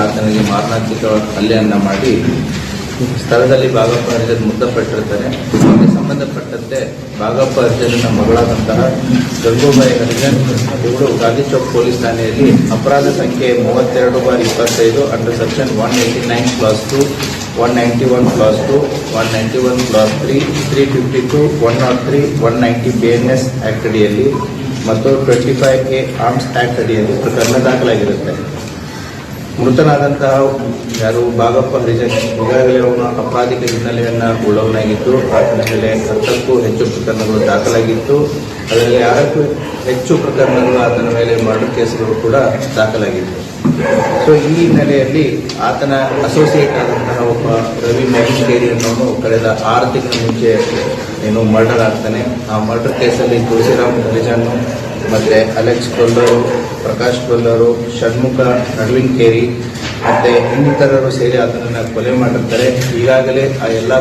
ಆತನಿಗೆ ಮಾರಣಾಂತಿಕ ಹಲ್ಲೆಯನ್ನ ಮಾಡಿ ಸ್ಥಳದಲ್ಲಿ ಭಾಗಪ್ಪ ಹರಿಜನ್ ಮೃತಪಟ್ಟಿರ್ತಾರೆ. ಅದಕ್ಕೆ ಸಂಬಂಧಪಟ್ಟಂತೆ ಭಾಗಪ್ಪ ಹರಿಜನ್ನ ಮಗಳಾದಂತಹ ಗಂಗೂಬಾಯಿ ಹರಿಜನ್ ಇವರು ಗಾಂಧಿ ಚೌಕ್ ಪೊಲೀಸ್ ಠಾಣೆಯಲ್ಲಿ ಅಪರಾಧ ಸಂಖ್ಯೆ ಮೂವತ್ತೆರಡು ಬಾರ್ ಇಪ್ಪತ್ತೈದು under section one eighty nine clause two one ninety one clause two one ninety one clause three three fifty two one not three one ninety B N S act ಅಡಿಯಲ್ಲಿ ಮತ್ತು twenty five K arms act ಅಡಿಯಲ್ಲಿ ಪ್ರಕರಣ ದಾಖಲಾಗಿರುತ್ತೆ. ಮೃತನಾದಂತಹ ಯಾರು ಭಾಗಪ್ಪ ಹರಿಜನ್ ಈಗಾಗಲೇ ಅವನು ಅಪರಾಧಿಕ ಹಿನ್ನೆಲೆಯನ್ನು ಉಳ್ಳವನಾಗಿದ್ದು, ಆತನ ಮೇಲೆ ಹತ್ತಕ್ಕೂ ಹೆಚ್ಚು ಪ್ರಕರಣಗಳು ದಾಖಲಾಗಿತ್ತು. ಅದರಲ್ಲಿ ಆರಕ್ಕೂ ಹೆಚ್ಚು ಪ್ರಕರಣಗಳು ಆತನ ಮೇಲೆ ಮರ್ಡರ್ ಕೇಸ್ಗಳು ಕೂಡ ದಾಖಲಾಗಿತ್ತು. ಸೊ ಈ ಹಿನ್ನೆಲೆಯಲ್ಲಿ ಆತನ ಅಸೋಸಿಯೇಟ್ ಆದಂತಹ ಒಬ್ಬ ರವಿ ಮಹೇಶ್ಗೇರಿ ಅನ್ನೋನು ಕಳೆದ ಆರು ತಿಂಗಳ ಮುಂಚೆ ಏನು ಮರ್ಡರ್ ಆಗ್ತಾನೆ. ಆ ಮರ್ಡರ್ ಕೇಸಲ್ಲಿ ತುಳಸಿರಾಮ್ ಹರಿಜನ್ನು ಮತ್ತೆ ಅಲೆಕ್ಸ್ ಕೊಲ್ಲೂರು ಪ್ರಕಾಶ್ ಕೊಲ್ಲೂರು ಷಣ್ಮುಖ, ನಡುವಿನ್ ಕೇರಿ, ಮತ್ತೆ ಇನ್ನಿತರರು ಸೇರಿ ಆತನನ್ನು ಕೊಲೆ ಮಾಡಿರ್ತಾರೆ. ಈಗಾಗಲೇ ಆ ಎಲ್ಲ